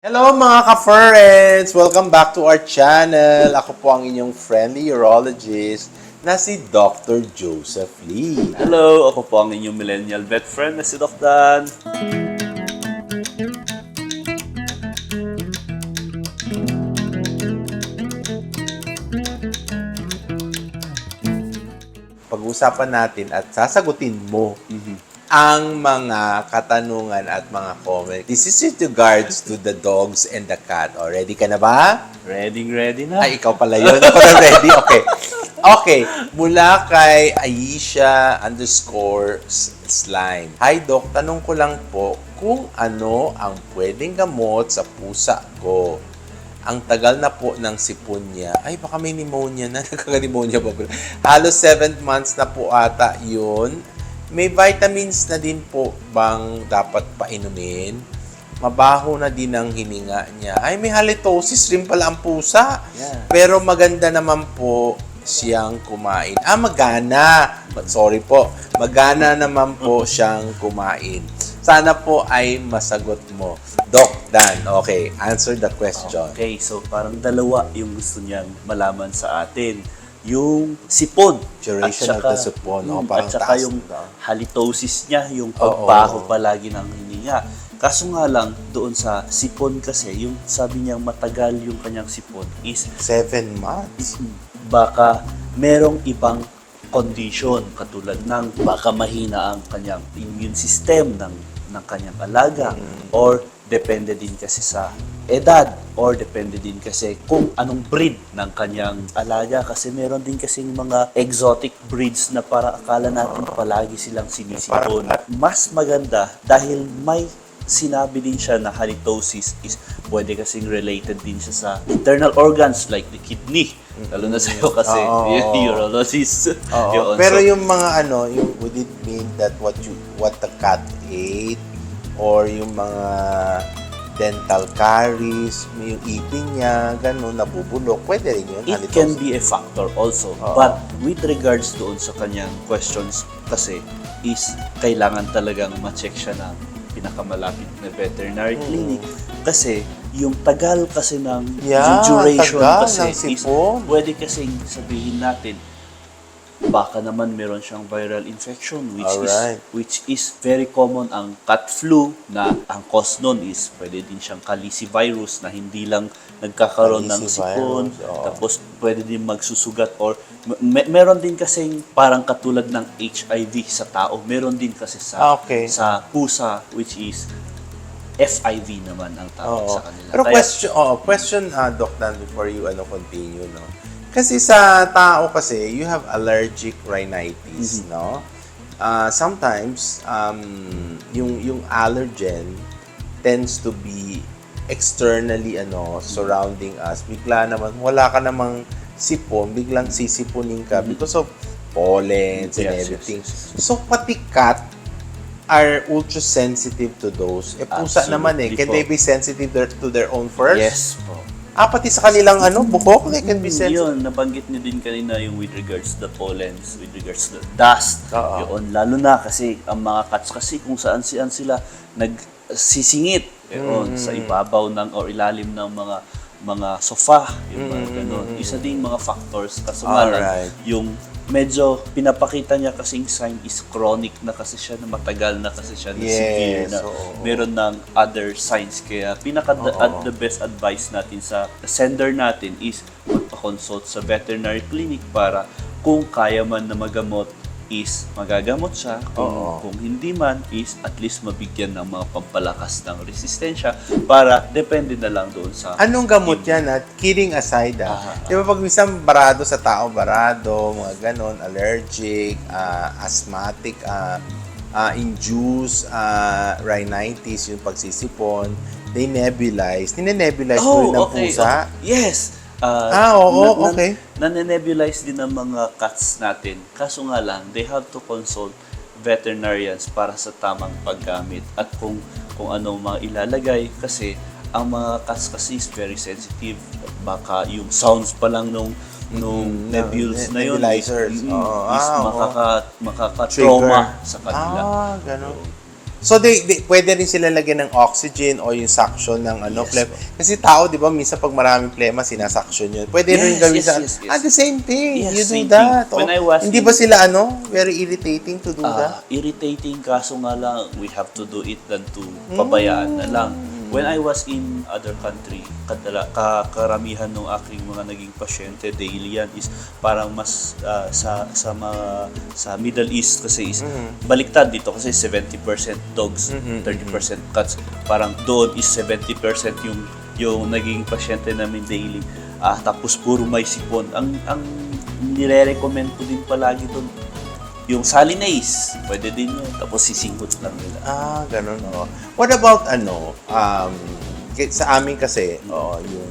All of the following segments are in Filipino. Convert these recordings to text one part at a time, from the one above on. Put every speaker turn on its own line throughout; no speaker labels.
Hello mga ka-friends! Welcome back to our channel. Ako po ang inyong friendly urologist na si Dr. Joseph Lee.
Hello, ako po ang inyong millennial vet friend na si Doc Dan.
Pag-usapan natin at sasagutin mo ang mga katanungan at mga comments. This is with regards to the dogs and the cat. O, ready ka na ba?
Ready, ready na.
Ay, ikaw pala yun. Ako na ready. Okay. Okay. Mula kay Aisha underscore slime. Hi, Doc. Tanong ko lang po kung ano ang pwedeng gamot sa pusa ko. Ang tagal na po ng sipon niya. Ay, baka may pneumonia na. Nagkaka-pneumonia ba? Halos 7 months na po ata yun. May vitamins na din po bang dapat painumin? Mabaho na din ang hininga niya. Ay, may halitosis rin pala ang pusa.
Yeah.
Pero maganda naman po siyang kumain. Ah, magana. Sorry po. Magana naman po siyang kumain. Sana po ay masagot mo. Doc Dan, okay, answer the question.
Okay, so parang dalawa yung gusto niyang malaman sa atin. Yung sipon.
Duration of the sipon, oh,
Mm,
parang
at saka
taas
yung
na.
halitosis niya, yung pagbaho palagi ng hininga. Kaso nga lang, doon sa sipon kasi, yung sabi niyang matagal yung kanyang sipon is
Seven months.
baka merong ibang condition katulad ng baka mahina ang kanyang immune system ng ng kanyang alaga or depende din kasi sa edad or depende din kasi kung anong breed ng kanyang alaga kasi meron din kasi mga exotic breeds na para akala natin palagi silang sinisipon. Mas maganda dahil may sinabi din siya na halitosis is pwede kasing related din siya sa internal organs like the kidney. Lalo na sa'yo kasi
Oo.
yung urologist.
Oo.
Yun.
Pero
So,
yung mga ano, yung would it mean that what you what the cat ate or yung mga dental caries, yung ipin niya, ganun, nabubulok, pwede rin yun.
it
halitosis.
can be a factor also.
Oo.
But with regards doon sa kanyang questions kasi is kailangan talagang ma-check siya ng pinakamalapit na veterinary clinic kasi yung tagal kasi ng.
Yeah,
yung duration
tagal
kasi
ng
is pwede kasing sabihin natin baka naman meron siyang viral infection which
Alright.
is which is very common ang cat flu na ang cause nun is pwede din siyang calicivirus na hindi lang nagkakaroon ng sipon
oo.
tapos pwede din magsusugat or me- meron din kasing parang katulad ng HIV sa tao meron din kasi sa
Ah, okay.
sa pusa which is FIV naman ang tawag
Oo.
sa kanila
Pero
Kaya-
question, oh, question, uh, Doc Dan, before you ano, continue, no? Kasi sa tao kasi, you have allergic rhinitis,
Mm-hmm.
no? Uh, sometimes, um, yung, yung allergen tends to be externally, ano, surrounding us. Bigla naman, wala ka namang sipon, biglang sisipunin ka because of pollens and
Mm-hmm. Yes, yes,
everything.
yes.
So, pati cat are ultra sensitive to those. Eh, pusa
Absolutely
naman eh. Can
po.
they be sensitive to their own furs?
yes po
Ah, pati sa kanilang ano, buhok, they can be sensitive.
Yun, nabanggit niyo din kanina yung with regards to the pollens, with regards to the dust.
Oo.
Yun, lalo na kasi ang mga cats kasi kung saan saan sila nagsisingit yun, sa ibabaw ng or ilalim ng mga mga sofa, yung mga ganun. Isa din mga factors lang,
Alright.
yung medyo pinapakita niya kasing sign is chronic na kasi siya na matagal na kasi siya na
Yes,
severe na
oo.
meron ng other signs kaya pinaka
Oo.
at the best advice natin sa sender natin is magpa-consult sa veterinary clinic para kung kaya man na magamot is magagamot siya kung,
Oo.
kung hindi man is at least mabigyan ng mga pampalakas ng resistensya para depende na lang doon sa
Anong gamot yan at kidding aside ah.
Ah.
Di ba pag minsan barado sa tao, barado, mga ganon, allergic, ah, asthmatic, ah, ah, induced ah, rhinitis, yung pagsisipon, they nebulize. Ninenebulize mo rin ng pusa?
okay. Yes. Uh,
Ah, oo, okay.
Nane-nebulize din ng mga cats natin. Kaso nga lang, they have to consult veterinarians para sa tamang paggamit at kung kung ano mga ilalagay kasi ang mga cats kasi is very sensitive. Baka yung sounds pa lang nung nung
Mhm.
nebules
Ne-
na yun is, mm,
Oo.
is
Ah,
makaka, makaka-trauma sa kanila.
Ah, ganon. So, they, they, pwede rin sila lagyan ng oxygen o yung suction ng ano,
Yes,
phlegm. Kasi tao, di ba, minsan pag maraming plema, sinasuction yun. Pwede rin
Yes,
gawin
yes,
sa...
yes, yes.
Ah, the same thing.
Yes,
you do that.
thing. When
Oh,
I was
Hindi
in-
ba sila, ano, very irritating to do
Ah,
that?
irritating kaso nga lang we have to do it than to pabayaan na lang. When I was in other country, kadala, ka, karamihan ng aking mga naging pasyente daily yan is parang mas ah, sa sa mga sa Middle East kasi is baliktad dito kasi 70% dogs, 30% cats. Parang doon is 70% yung yung naging pasyente namin daily. Ah, tapos puro may sipon. Ang ang nire-recommend ko din palagi doon yung Salinase, pwede din yun. Tapos sisingot lang nila.
Ah, ganun, oh. What about, ano, um, sa amin kasi, oh, yung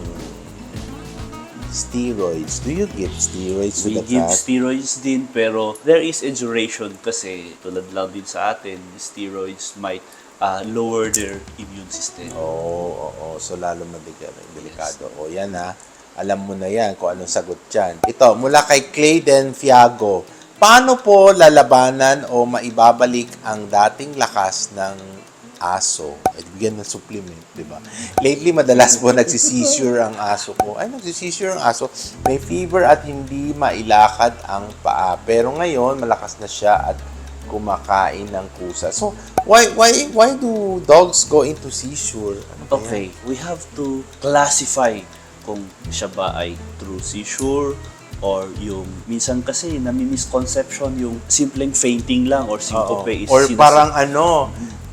steroids. Do you give steroids to
We
the
give
cat?
steroids din, pero there is a duration kasi tulad lang din sa atin, steroids might uh, lower their immune system.
Oo, oo, So, lalo madigal, delikado. O, yan ha. Alam mo na yan kung anong sagot dyan. Ito, mula kay Clayden Fiago. Paano po lalabanan o maibabalik ang dating lakas ng aso? At bigyan ng supplement, di ba? Lately, madalas po nagsisisure ang aso ko. Ay, nagsisisure ang aso. May fever at hindi mailakad ang paa. Pero ngayon, malakas na siya at kumakain ng kusa. So, why why why do dogs go into seizure? Ano?
Okay, we have to classify kung siya ba ay true seizure or yung minsan kasi nami-misconception yung simpleng fainting lang or
Oo.
syncope is
Or
sinas-
parang ano,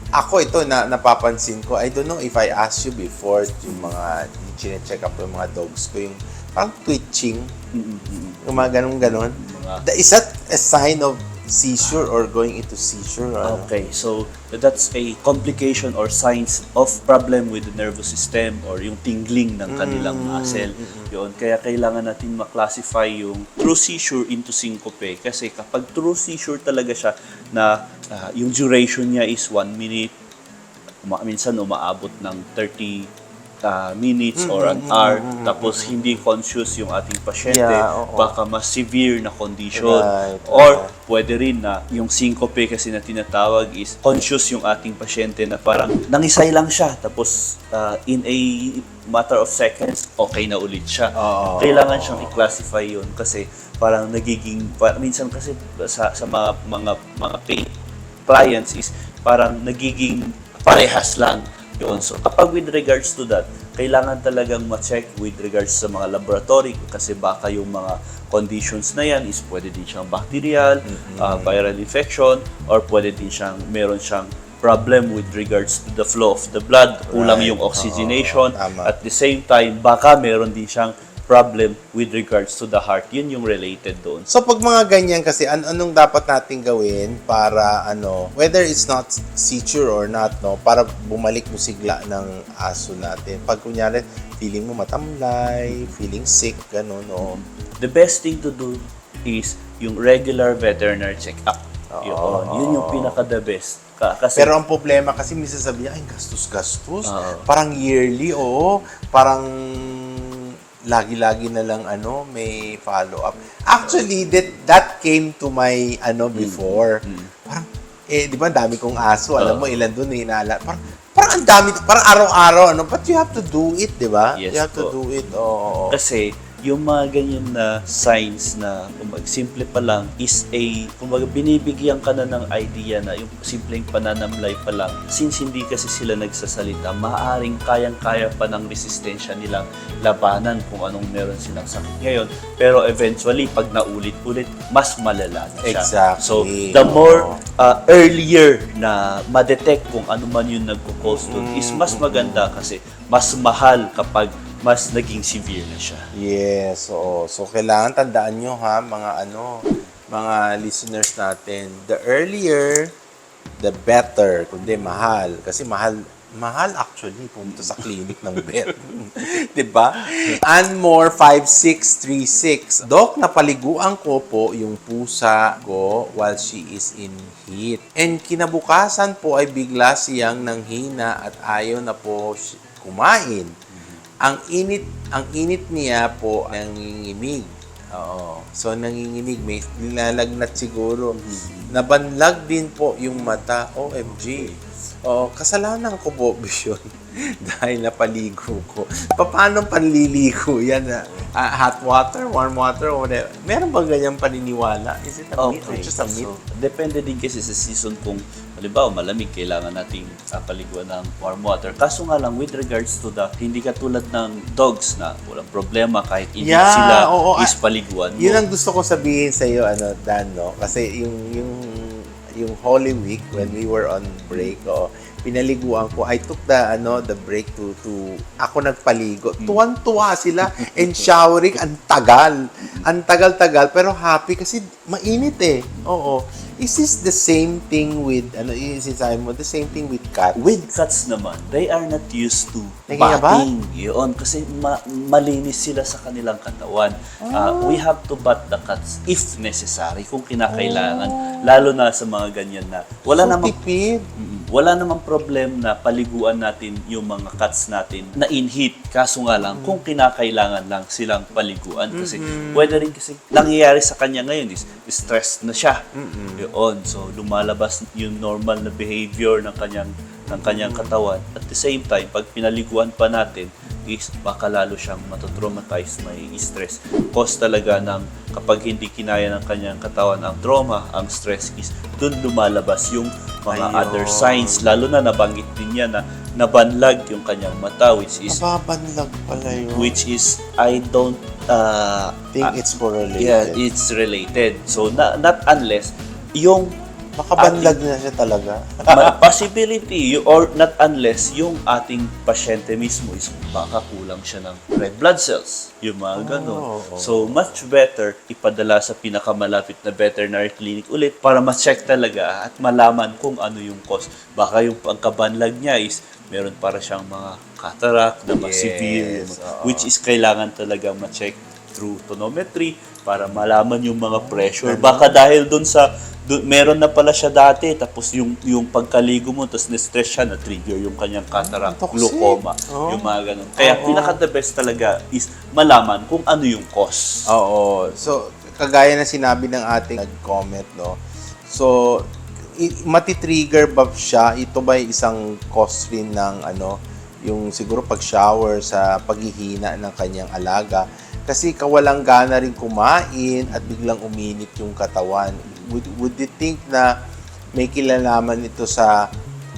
ako ito na napapansin ko, I don't know if I asked you before, yung mga, chine-check up yung mga dogs ko, yung parang twitching,
Mm, mm, mm.
yung mga ganun-ganon.
Mga-
Th- Is that a sign of seizure or going into seizure? or ano?
Okay, so that's a complication or signs of problem with the nervous system or yung tingling ng kanilang muscle. Yun, kaya kailangan natin ma-classify yung true seizure into syncope kasi kapag true seizure talaga siya na ah, yung duration niya is 1 minute, uma- minsan umaabot ng 30 ah, minutes or an hour tapos hindi conscious yung ating pasyente
Yeah, oo.
baka mas severe na condition
Right,
or pwede rin na yung syncope kasi na tinatawag is conscious yung ating pasyente na parang nangisay lang siya tapos ah, in a matter of seconds okay na ulit siya.
Oo.
Kailangan siyang i-classify yun kasi parang nagiging pa- minsan kasi sa sa mga mga mga paid clients is parang nagiging parehas lang yun. So kapag with regards to that, kailangan talagang ma-check with regards sa mga laboratory kasi baka yung mga conditions na yan is pwede din siyang bacterial, uh, viral infection, or pwede din siyang, meron siyang problem with regards to the flow of the blood, kulang
Right.
yung oxygenation,
tama.
at the same time, baka meron din siyang problem with regards to the heart. Yun yung related doon.
So pag mga ganyan kasi an anong dapat nating gawin para ano whether it's not seizure or not no para bumalik yung sigla ng aso natin. Pag kunyari feeling mo matamlay, feeling sick ganun no.
The best thing to do is yung regular veterinary check-up. Yun, yun yung pinaka-the best. Ka- Kasi
Pero ang problema kasi minsan sabi niya, ay gastos-gastos. Parang yearly, oo. Parang lagi-lagi na lang ano, may follow-up. Actually, that that came to my ano before. Parang, eh, di ba, dami kong aso. Alam mo,
Oo.
ilan doon, hinala. Parang, parang ang dami, parang araw-araw, ano, but you have to do it, di ba?
Yes
you have to
po.
do it, oo.
Kasi yung mga ganyan na signs na kumbaga, simple pa lang is a kumbaga binibigyan ka na ng idea na yung simpleng pananamlay pa lang. Since hindi kasi sila nagsasalita maaring kayang-kaya pa ng resistensya nilang labanan kung anong meron silang sakit ngayon. Pero eventually pag naulit-ulit mas malala na siya.
Exactly.
so the more uh, earlier na ma-detect kung ano man yung nagko-cause doon is mas maganda kasi mas mahal kapag mas naging severe na siya.
Yes, oo. So, kailangan tandaan nyo ha, mga ano, mga listeners natin. The earlier, the better. Kundi mahal. Kasi mahal, mahal actually pumunta sa clinic ng vet. 'Di ba? Anmore 5636. Doc, napaliguan ko po yung pusa ko while she is in heat. And kinabukasan po ay bigla siyang nanghina at ayaw na po kumain. Ang init, ang init niya po nangingimig. Oo. So nanginginig, may nilalagnat siguro. Nabanlag din po yung mata. OMG. Oh, kasalanan ko, Bobby, yun. Dahil napaligo ko. Pa- Paano panliligo yan? ah? Ah, hot water, warm water, or whatever. Meron ba ganyang paniniwala? Is it a myth or just a myth?
So, depende din kasi sa season kung halimbawa malamig, kailangan nating uh, paliguan ng warm water. Kaso nga lang, with regards to the, hindi katulad ng dogs na walang problema kahit hindi
Yeah,
sila
oo,
is
ah,
paliguan mo.
Yun ang gusto ko sabihin sa iyo, ano, Dan, no? Kasi yung, yung, yung Holy Week, when we were on break, oh, pinaliguan ko, I took the, ano, the break to, to, ako nagpaligo. Tuwan-tuwa sila and showering, ang tagal. Ang tagal-tagal, pero happy kasi mainit eh. Oo. Is this the same thing with, ano, sinasabi mo, the same thing with cat?
With cats naman, they are not used to
Nagiging
batting. Yun, kasi ma- malinis sila sa kanilang katawan. Uh, we have to bat the cats if necessary, kung kinakailangan. Lalo na sa mga ganyan na wala
so,
namang
tipid.
Mm, Wala namang problem na paliguan natin yung mga cats natin na in heat. Kaso nga lang, kung kinakailangan lang silang paliguan. Kasi pwede rin kasi nangyayari sa kanya ngayon is stressed na siya. Yun. So lumalabas yung normal na behavior ng kanyang ng kanyang katawan. At the same time, pag pinaliguan pa natin, is baka lalo siyang matotraumatize, may stress. Cause talaga ng kapag hindi kinaya ng kanyang katawan ang trauma, ang stress is dun lumalabas yung mga
Ayun.
other signs. Lalo na nabanggit din niya na nabanlag yung kanyang mata which is
Nababanlag pala yun.
which is I don't uh,
think
uh,
it's correlated.
yeah, it's related. So na, not unless yung
Makabanlag na siya talaga.
Possibility y- or not unless yung ating pasyente mismo is baka kulang siya ng red blood cells. Yung mga ganun.
Oh, oh.
So, much better ipadala sa pinakamalapit na veterinary clinic ulit para ma-check talaga at malaman kung ano yung cause. Baka yung pagkabanlag niya is meron para siyang mga cataract na mas
Yes,
severe,
oo.
which is kailangan talaga ma-check through tonometry para malaman yung mga pressure. Baka dahil doon sa dun, meron na pala siya dati tapos yung yung pagkaligo mo tapos na-stress siya na trigger yung kanyang cataract,
Toxic.
glaucoma,
Oo.
yung mga ganun. Kaya
Oo.
pinaka the best talaga is malaman kung ano yung cause.
Oo. So, kagaya na sinabi ng ating nag-comment, no? So, matitrigger ba siya? Ito ba isang cause rin ng ano, yung siguro pag-shower sa paghihina ng kanyang alaga? Kasi kawalang gana rin kumain at biglang uminit yung katawan. Would, would you think na may kilalaman ito sa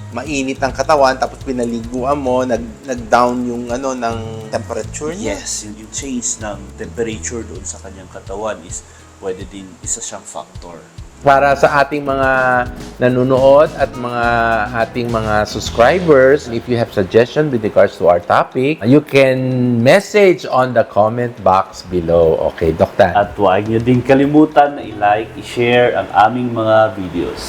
mainit ang katawan tapos pinaliguan mo, nag, nag-down yung ano ng temperature niya?
Yes, yung change ng temperature doon sa kanyang katawan is pwede din isa siyang factor.
Para sa ating mga nanonood at mga ating mga subscribers, if you have suggestion with regards to our topic, you can message on the comment box below. Okay, Dokta.
At huwag niyo din kalimutan na i-like, i-share ang aming mga videos.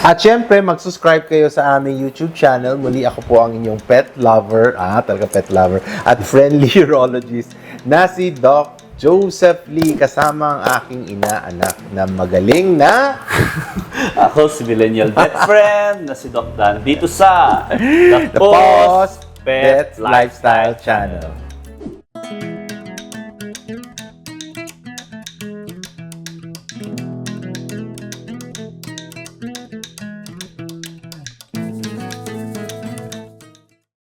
At syempre, mag-subscribe kayo sa aming YouTube channel. Muli ako po ang inyong pet lover, ah, talaga pet lover, at friendly urologist na si Doc Joseph Lee kasama ang aking ina-anak na magaling na
Ako si Millennial Vet Friend na si Doc Dan dito sa The,
The Post Pet Lifestyle Channel.